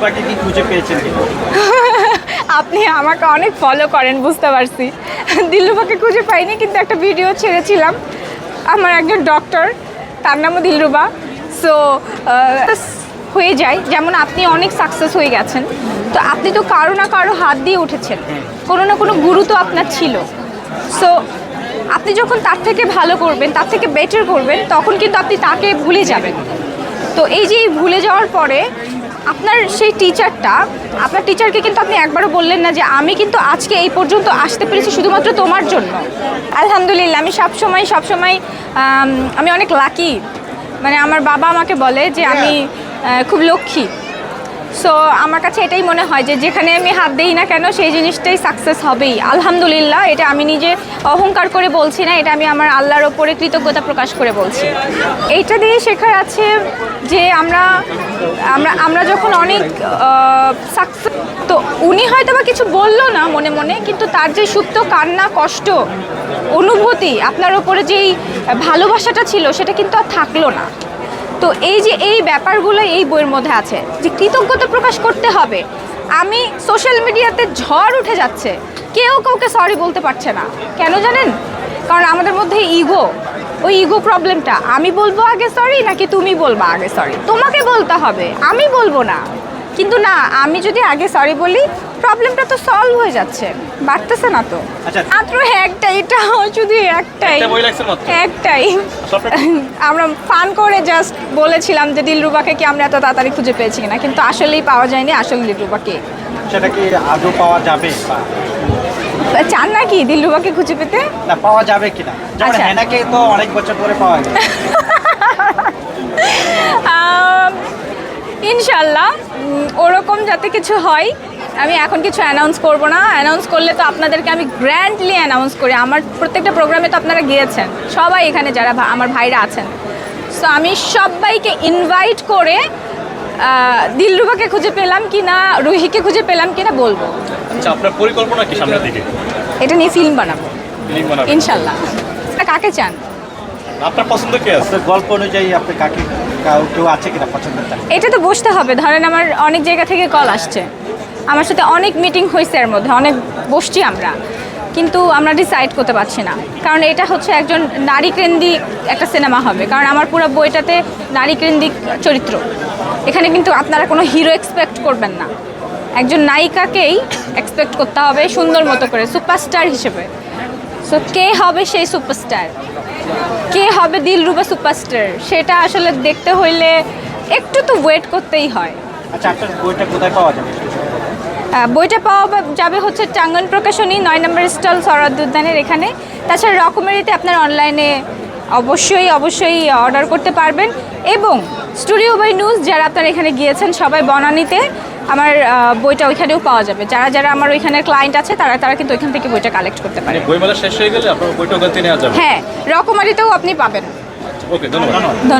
দিলরুবাকে কি খুঁজে পেয়েছেন আপনি আমাকে অনেক ফলো করেন বুঝতে পারছি। দিলরুবাকে খুঁজে পাইনি কিন্তু একটা ভিডিও ছেড়েছিলাম। আমার একজন ডক্টর তার নামও দিলরুবা সো হয়ে যায়। যেমন আপনি অনেক সাকসেস হয়ে গেছেন। তো আপনি তো কারও না কারও হাত দিয়ে উঠেছেন। কোনো না কোনো গুরু তো আপনার ছিল। সো আপনি যখন তার থেকে ভালো করবেন তার থেকে বেটার করবেন তখন কিন্তু আপনি তাকে ভুলে যাবেন। তো এই যে এই ভুলে যাওয়ার পরে আপনার সেই টিচারটা আপনার টিচারকে কিন্তু আপনি একবারও বললেন না যে আমি কিন্তু আজকে এই পর্যন্ত আসতে পেরেছি শুধুমাত্র তোমার জন্য। আলহামদুলিল্লাহ আমি সবসময় সবসময় আম, আমি অনেক লাকি মানে আমার বাবা আমাকে বলে যে আমি খুব লক্ষ্মী। সো আমার কাছে এটাই মনে হয় যে যেখানে আমি হাত দিই না কেন সেই জিনিসটাই সাকসেস হবেই। আলহামদুলিল্লাহ এটা আমি নিজে অহংকার করে বলছি না এটা আমি আমার আল্লাহর ওপরে কৃতজ্ঞতা প্রকাশ করে বলছি। এইটা দিয়ে শেখার আছে যে আমরা আমরা আমরা যখন অনেক সাকসেস তো উনি হয়তো বা কিছু বলল না মনে মনে, কিন্তু তার যে সুপ্ত কান্না, কষ্ট, অনুভূতি, আপনার ওপরে যেই ভালোবাসাটা ছিল, সেটা কিন্তু আর থাকল না। তো এই যে এই ব্যাপারগুলো এই বইয়ের মধ্যে আছে, যে কৃতজ্ঞতা প্রকাশ করতে হবে। আমি সোশ্যাল মিডিয়াতে ঝড় উঠে যাচ্ছে, কেউ কাউকে সরি বলতে পারছে না। কেন জানেন? কারণ আমাদের মধ্যে ইগো ওই ইগো প্রবলেমটা আমি বলব আগে সরি নাকি তুমি বলবা আগে সরি তোমাকে বলতে হবে আমি বলব না। কিন্তু না আমি যদি আগে সরি বলি প্রবলেমটা তো সলভ হয়ে যাচ্ছে। বাড়তেছে না তো। আচ্ছা। মাত্র একটাই এটা শুধু একটাই? একটাই। আমরা ফান করে জাস্ট বলেছিলাম যে দিলরুবাকে কি আমরা এত তাড়াতাড়ি খুঁজে পেয়েছি কিনা কিন্তু আসলেই পাওয়া যায়নি আসল দিলরুবাকে। সেটা কি আদৌ পাওয়া যাবে চান নাকি দিলরুবাকে খুঁজে পেতে? না পাওয়া যাবে কিনা? যেমন আচ্ছা। হেনাকে তো অনেক বছর পরে পাওয়া গেল ইনশাল্লাহ। ওরকম যাতে কিছু হয় আমি এখন কিছু অ্যানাউন্স করব না। অ্যানাউন্স করলে তো আপনাদেরকে আমি গ্র্যান্ডলি অ্যানাউন্স করি। আমার প্রত্যেকটা প্রোগ্রামে তো আপনারা গিয়েছেন। সবাই এখানে যারা আমার ভাইরা আছেন। সো আমি সবাইকে ইনভাইট করে দিলরুবাকে খুঁজে পেলাম কি না রুহিকে খুঁজে পেলাম কি না বলব। আচ্ছা আপনার পরিকল্পনা কি সামনের দিকে? এটা নিয়ে ফিল্ম বানাবো। ফিল্ম বানাবেন ইনশাল্লাহ তা কাকে চান? আপনার পছন্দ কে আছে? গল্প অনুযায়ী আপনি কাকে কাউ কেউ আছে কিনা পছন্দের তার এটা তো বসতে হবে। ধরেন আমার অনেক জায়গা থেকে কল আসছে। আমার সাথে অনেক মিটিং হয়েছে এর মধ্যে অনেক বসছি আমরা। কিন্তু আমরা ডিসাইড করতে পারছি না। কারণ এটা হচ্ছে একজন নারী কেন্দ্রিক একটা সিনেমা হবে। কারণ আমার পুরো বইটাতে নারী কেন্দ্রিক চরিত্র। এখানে কিন্তু আপনারা কোনো হিরো এক্সপেক্ট করবেন না। একজন নায়িকাকেই এক্সপেক্ট করতে হবে সুন্দর মতো করে সুপারস্টার হিসেবে। সো কে হবে সেই সুপারস্টার কে হবে দিলরুবা সুপারস্টার সেটা আসলে দেখতে হইলে একটু তো ওয়েট করতেই হয়। আচ্ছা আপনার বইটা কোথায় পাওয়া যাবে? বইটা পাওয়া যাবে হচ্ছে চাঙ্গন প্রকাশনী নয় নম্বর স্টল সরাদ উদ্যানের এখানে। তাছাড়া রকমেরিতে আপনার অনলাইনে অবশ্যই অবশ্যই অর্ডার করতে পারবেন। এবং স্টুডিও বাই নিউজ যারা আপনারা এখানে গিয়েছেন সবাই বনানিতে আমার বইটা ওইখানেও পাওয়া যাবে। যারা যারা আমার ওইখানে ক্লায়েন্ট আছে তারা তারা কিন্তু ওইখান থেকে বইটা কালেক্ট করতে পারে। মানে বইমেলা শেষ হয়ে গেলে আপনার বইটা ওখান থেকে নেওয়া যাবে? হ্যাঁ রকমারিতেও আপনি পাবেন। ওকে ধন্যবাদ ধন্যবাদ। ধন্যবাদ।